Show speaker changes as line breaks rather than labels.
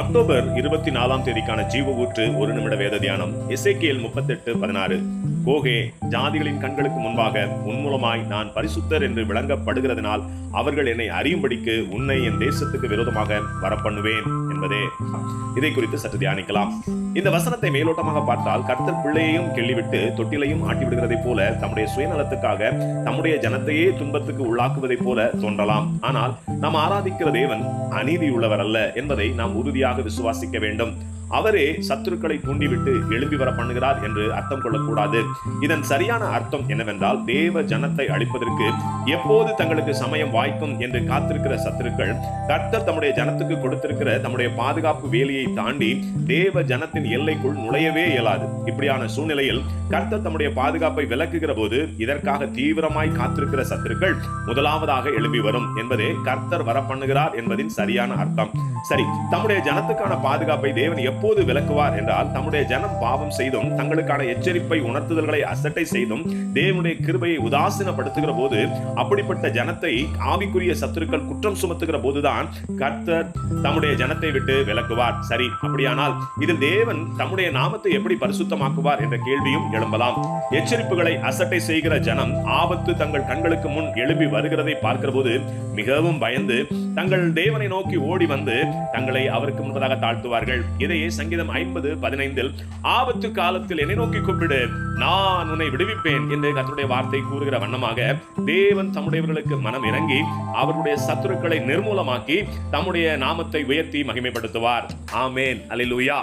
October இருபத்தி நாலாம் தேதிக்கான ஜீவ ஊற்று ஒரு நிமிட வேத தியானம் இசைக்கியல் முப்பத்தெட்டு பதினாறு. கோகே ஜாதிகளின் கண்களுக்கு முன்பாக உன் மூலமாய் நான் பரிசுத்தர் என்று விளங்கப்படுகிறதுனால் அவர்கள் என்னை அறியும்படிக்கு உன்னை என் தேசத்துக்கு விரோதமாக வரப்பண்ணுவேன் என்பதே. இதை குறித்து சற்று தியானிக்கலாம். இந்த வசனத்தை மேலோட்டமாக பார்த்தால் கர்த்தர் பிள்ளையையும் கிள்ளிவிட்டு தொட்டிலையும் ஆட்டி விடுகிறதைப் போல தம்முடைய சுயநலத்துக்காக தம்முடைய ஜனத்தையே துன்பத்துக்கு உள்ளாக்குவதைப் போல தோன்றலாம். ஆனால் நாம் ஆராதிக்கிற தேவன் அநீதியுள்ளவர் அல்ல என்பதை நாம் உறுதியாக விசுவாசிக்க வேண்டும். அவரே சத்துருக்களை தூண்டிவிட்டு எழும்பி வர பண்ணுகிறார் என்று அர்த்தம் கொள்ளக்கூடாது. இதன் சரியான அர்த்தம் என்னவென்றால் தேவ ஜனத்தை அழிப்பதற்கு எப்போது தங்களுக்கு சமயம் வாய்க்கும் என்று காத்திருக்கிற சத்துருக்கள் கர்த்தர் தம்முடைய ஜனத்துக்கு கொடுத்திருக்கிற தம்முடைய பாதுகாப்பு வேலையை தாண்டி தேவ ஜனத்தின் எல்லைக்குள் நுழையவே இயலாது. இப்படியான சூழ்நிலையில் கர்த்தர் தம்முடைய பாதுகாப்பை விளக்குகிற போது இதற்காக தீவிரமாய் காத்திருக்கிற சத்துருக்கள் முதலாவதாக எழும்பி வரும் என்பதே கர்த்தர் வர பண்ணுகிறார் என்பதின் சரியான அர்த்தம். சரி தம்முடைய ஜனத்துக்கான பாதுகாப்பை தேவன் எப்போது விளக்குவார் என்றால் தம்முடைய ஜனம் பாவம் செய்தும் தங்களுக்கான எச்சரிப்பை உணர்த்துதல்களை அசட்டை செய்தும் தேவனுடைய கிருபையை உதாசீனப்படுத்துகிற போது அப்படிப்பட்ட ஜனத்தை ஆவிக்குரிய சத்துருக்கள் குற்றம் சுமத்துகிற போதுதான் கர்த்தர் தம்முடைய ஜனத்தை விட்டு விளக்குவார். சரி அப்படியானால் இதில் தேவன் தம்முடைய நாமத்தை எப்படி பரிசுத்தமாக்குவார் என்ற கேள்வியும் எழும்பலாம். எச்சரிப்புகளை அசட்டை செய்கிற ஜனம் ஆபத்து தங்கள் கண்களுக்கு முன் எழுப்பி வருகிறதை பார்க்கிற போது மிகவும் பயந்து தங்கள் தேவனை நோக்கி ஓடி வந்து தங்களை அவருக்கு முன்பதாக தாழ்த்துவார்கள். இதை இதையே சங்கீதம் ஐம்பது பதினைந்தில் ஆபத்து காலத்தில் என்னை நோக்கி கூப்பிடு. நான் உன்னை விடுவிப்பேன் என்று கத்தருடைய வார்த்தை கூறுகிற வண்ணமாக தேவன் தம்முடையவர்களுக்கு மனம் இறங்கி அவர்களுடைய சத்துருக்களை நிர்மூலமாக்கி தம்முடைய நாமத்தை உயர்த்தி மகிமைப்படுத்துவார். ஆமேன். அலிலுயா